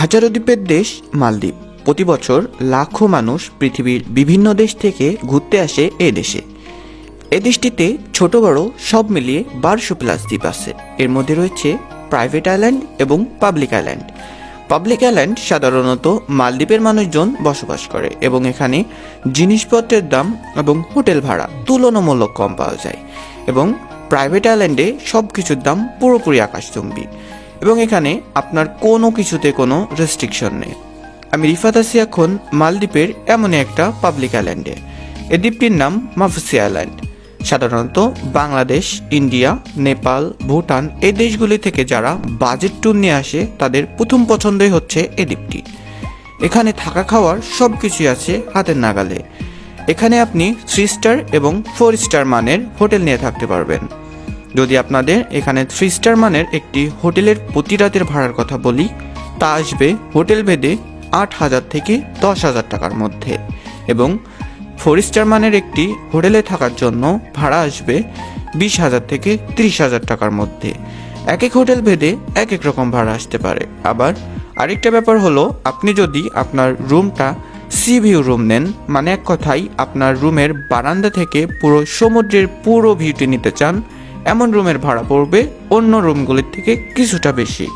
হাজারো দ্বীপের দেশ মালদ্বীপ। প্রতি বছর লাখো মানুষ পৃথিবীর বিভিন্ন দেশ থেকে ঘুরতে আসে এ দেশে। এ দেশটিতে ছোট বড় সব মিলিয়ে বারোশো প্লাস দ্বীপ আছে। এর মধ্যে রয়েছে প্রাইভেট আইল্যান্ড এবং পাবলিক আইল্যান্ড পাবলিক আইল্যান্ড সাধারণত মালদ্বীপের মানুষজন বসবাস করে এবং এখানে জিনিসপত্রের দাম এবং হোটেল ভাড়া তুলনামূলক কম পাওয়া যায় এবং প্রাইভেট আইল্যান্ডে সব কিছুর দাম পুরোপুরি আকাশচুম্বী। এবং এখানে আপনার কোনো কিছুতে কোনো রেস্ট্রিকশন নেই। আমি রিফাত আছি এখন মালদ্বীপের এমনই একটা পাবলিক আইল্যান্ডে এ। দ্বীপটির নাম মাফুসি আইল্যান্ড সাধারণত বাংলাদেশ, ইন্ডিয়া, নেপাল, ভুটান এই দেশগুলি থেকে যারা বাজেট ট্যুর নিয়ে আসে, তাদের প্রথম পছন্দই হচ্ছে এ দ্বীপটি। এখানে থাকা খাওয়ার সব কিছুই আছে হাতের নাগালে। এখানে আপনি থ্রি স্টার এবং ফোর স্টার মানের হোটেল নিয়ে থাকতে পারবেন। যদি আপনাদের এখানে থ্রি স্টার মানের একটি হোটেলের প্রতি রাতের ভাড়ার কথা বলি, তা আসবে হোটেল ভেদে আট হাজার থেকে দশ হাজার টাকার মধ্যে। এবং ফোর স্টার মানের একটি হোটেলে থাকার জন্য ভাড়া আসবে বিশ হাজার থেকে ত্রিশ হাজার টাকার মধ্যে। এক এক হোটেল ভেদে এক এক রকম ভাড়া আসতে পারে। আবার আরেকটা ব্যাপার হলো, আপনি যদি আপনার রুমটা সি ভিউ রুম নেন মানে এক কথায় আপনার রুমের বারান্দা থেকে পুরো সমুদ্রের পুরো ভিউটি নিতে চান এমন রুমের ভাড়া পড়বে, অন্য রুমগুলির থেকে কিছুটা বেশি।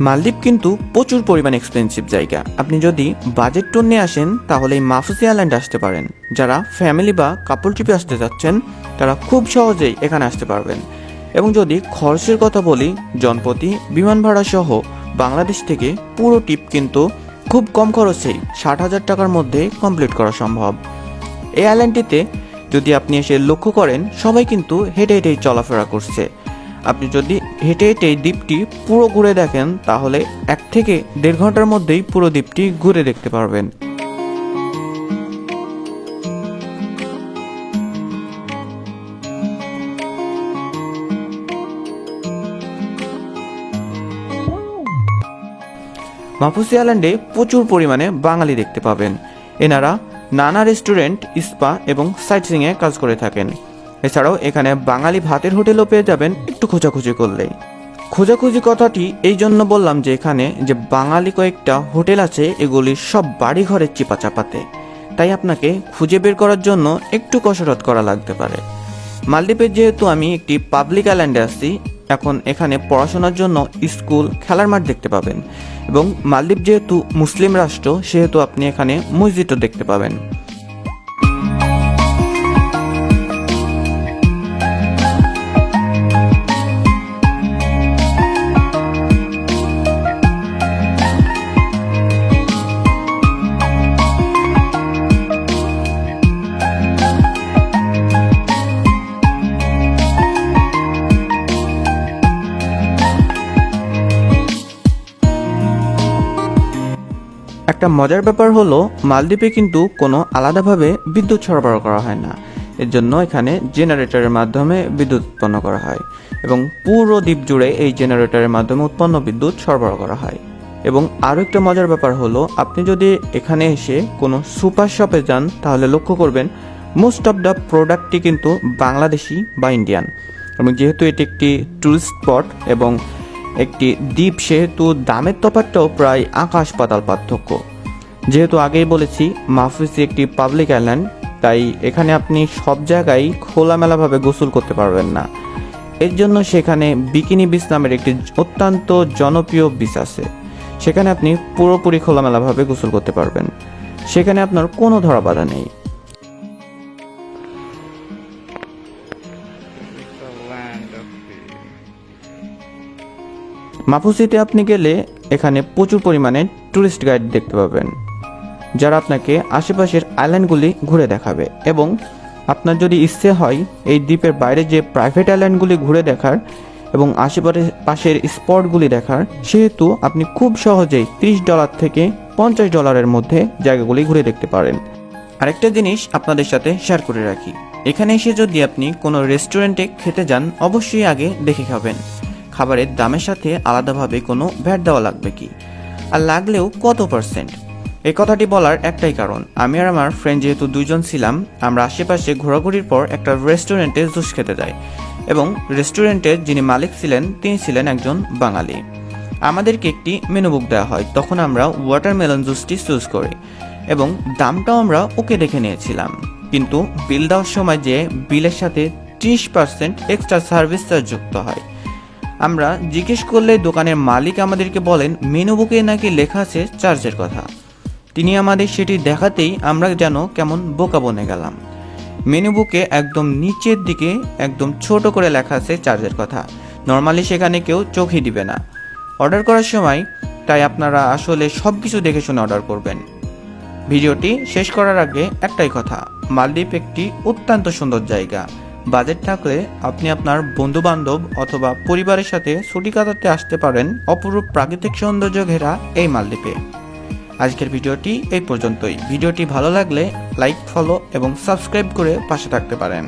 মালদ্বীপ কিন্তু প্রচুর পরিমাণ এক্সপেন্সিভ জায়গা। আপনি যদি বাজেট ট্যুর নিয়ে আসেন, তাহলে এই মাফুসি আইল্যান্ড আসতে পারেন। যারা ফ্যামিলি বা কাপল ট্রিপে আসতে যাচ্ছেন, তারা খুব সহজেই এখানে আসতে পারবেন। এবং যদি খরচের কথা বলি জনপ্রতি বিমান ভাড়া সহ বাংলাদেশ থেকে পুরো টিপ কিন্তু খুব কম খরচেই ষাট হাজার টাকার মধ্যে কমপ্লিট করা সম্ভব। এই আইল্যান্ডটিতে যদি আপনি এসে লক্ষ্য করেন, সবাই কিন্তু হেঁটে হেঁটেই চলাফেরা করছে। আপনি যদি হেঁটে হেঁটে দ্বীপটি পুরো ঘুরে দেখেন, তাহলে এক থেকে দেড় ঘণ্টার মধ্যেই পুরো দ্বীপটি ঘুরে দেখতে পারবেন। মাফুসি আইল্যান্ডে প্রচুর পরিমাণে বাঙালি দেখতে পাবেন। এনারা নানা রেস্টুরেন্ট, স্পা এবং সাইটসিংয়ে কাজ করে থাকেন। এছাড়াও এখানে বাঙালি ভাতের হোটেলও পেয়ে যাবেন একটু খোঁজাখুঁজি করলেই। খোঁজাখুঁজি কথাটি এই জন্য বললাম যে এখানে যে বাঙালি কয়েকটা হোটেল আছে, এগুলি সব বাড়ি ঘরের চিপা চাপাতে তাই আপনাকে খুঁজে বের করার জন্য একটু কসরত করা লাগতে পারে। মালদ্বীপের যেহেতু আমি একটি পাবলিক আইল্যান্ডে আছি এখন এখানে পড়াশোনার জন্য স্কুল খেলার মাঠ দেখতে পাবেন। এবং মালদ্বীপ যেহেতু মুসলিম রাষ্ট্র, সেহেতু আপনি এখানে মসজিদও দেখতে পাবেন। একটা মজার ব্যাপার হলো, মালদ্বীপে কিন্তু কোনো আলাদাভাবে বিদ্যুৎ সরবরাহ করা হয় না। এর জন্য এখানে জেনারেটরের মাধ্যমে বিদ্যুৎ উৎপন্ন করা হয় এবং পুরো দ্বীপ জুড়ে এই জেনারেটরের মাধ্যমে উৎপন্ন বিদ্যুৎ সরবরাহ করা হয়। এবং আরও একটা মজার ব্যাপার হলো, আপনি যদি এখানে এসে কোনো সুপার শপে যান, তাহলে লক্ষ্য করবেন মোস্ট অফ দ্য প্রোডাক্টটি কিন্তু বাংলাদেশি বা ইন্ডিয়ান এবং যেহেতু এটি একটি টুরিস্ট স্পট এবং একটি দ্বীপ সেহেতু দামের তফাৎটাও প্রায় আকাশ পাতাল পার্থক্য। যেহেতু আগেই বলেছি মাহফুজি একটি পাবলিক আইল্যান্ড তাই এখানে আপনি সব জায়গায় খোলামেলাভাবে গোসল করতে পারবেন না। এর জন্য সেখানে বিকিনি বিচ নামের একটি অত্যন্ত জনপ্রিয় বিচ আছে। সেখানে আপনি পুরোপুরি খোলামেলাভাবে গোসল করতে পারবেন। সেখানে আপনার কোনো ধরা বাধা নেই। মাফুসিতে আপনি গেলে এখানে প্রচুর পরিমাণে ট্যুরিস্ট গাইড দেখতে পাবেন, যারা আপনাকে আশেপাশের আইল্যান্ডগুলি ঘুরে দেখাবে এবং আপনার যদি ইচ্ছে হয় এই দ্বীপের বাইরে যে প্রাইভেট আইল্যান্ডগুলি ঘুরে দেখার এবং আশেপাশে পাশের স্পটগুলি দেখার, সেহেতু আপনি খুব সহজেই ত্রিশ ডলার থেকে পঞ্চাশ ডলারের মধ্যে জায়গাগুলি ঘুরে দেখতে পারেন। আরেকটা জিনিস আপনাদের সাথে শেয়ার করে রাখি। এখানে এসে যদি আপনি কোনো রেস্টুরেন্টে খেতে যান, অবশ্যই আগে দেখে খাবেন। খাবারের দামের সাথে আলাদাভাবে কোনো ভ্যাট দেওয়া লাগবে কি? আর লাগলেও কত পার্সেন্ট? এই কথাটি বলার একটাই কারণ। আমি আর আমার ফ্রেন্ড যেহেতু দুজন ছিলাম, আমরা আশেপাশে ঘোরাঘুরির পর একটা রেস্টুরেন্টে জুস খেতে যাই এবং রেস্টুরেন্টের যিনি মালিক ছিলেন, তিনি ছিলেন একজন বাঙালি। আমাদেরকে একটি মেনু বুক দেওয়া হয়। তখন আমরা ওয়াটারমেলন জুসটি চুজ করি এবং দামটাও আমরা ওকে দেখে নিয়েছিলাম। কিন্তু বিল দেওয়ার সময় যে বিলের সাথে ত্রিশ পার্সেন্ট এক্সট্রা সার্ভিস চার্জ যুক্ত হয়। আমরা জিজ্ঞেস করলে দোকানের মালিক আমাদেরকে বলেন, মেনু বুকে নাকি লেখা আছে চার্জের কথা? তিনি আমাদের সেটি দেখাতেই আমরা যেন কেমন বোকা বনে গেলাম। মেনু বুকে একদম নিচের দিকে একদম ছোট করে লেখা আছে চার্জের কথা। নর্মালি সেখানে কেউ চোখই দিবে না। অর্ডার করার সময়, তাই আপনারা আসলে সব কিছু দেখে শুনে অর্ডার করবেন। ভিডিওটি শেষ করার আগে একটাই কথা, মালদ্বীপ একটি অত্যন্ত সুন্দর জায়গা। বাজেট থাকলে আপনি আপনার বন্ধু বান্ধব অথবা পরিবারের সাথে ছুটি কাটাতে আসতে পারেন অপরূপ প্রাকৃতিক সৌন্দর্য ঘেরা এই মালদ্বীপে। আজকের ভিডিওটি এই পর্যন্তই। ভিডিওটি ভালো লাগলে লাইক, ফলো এবং সাবস্ক্রাইব করে পাশে থাকতে পারেন।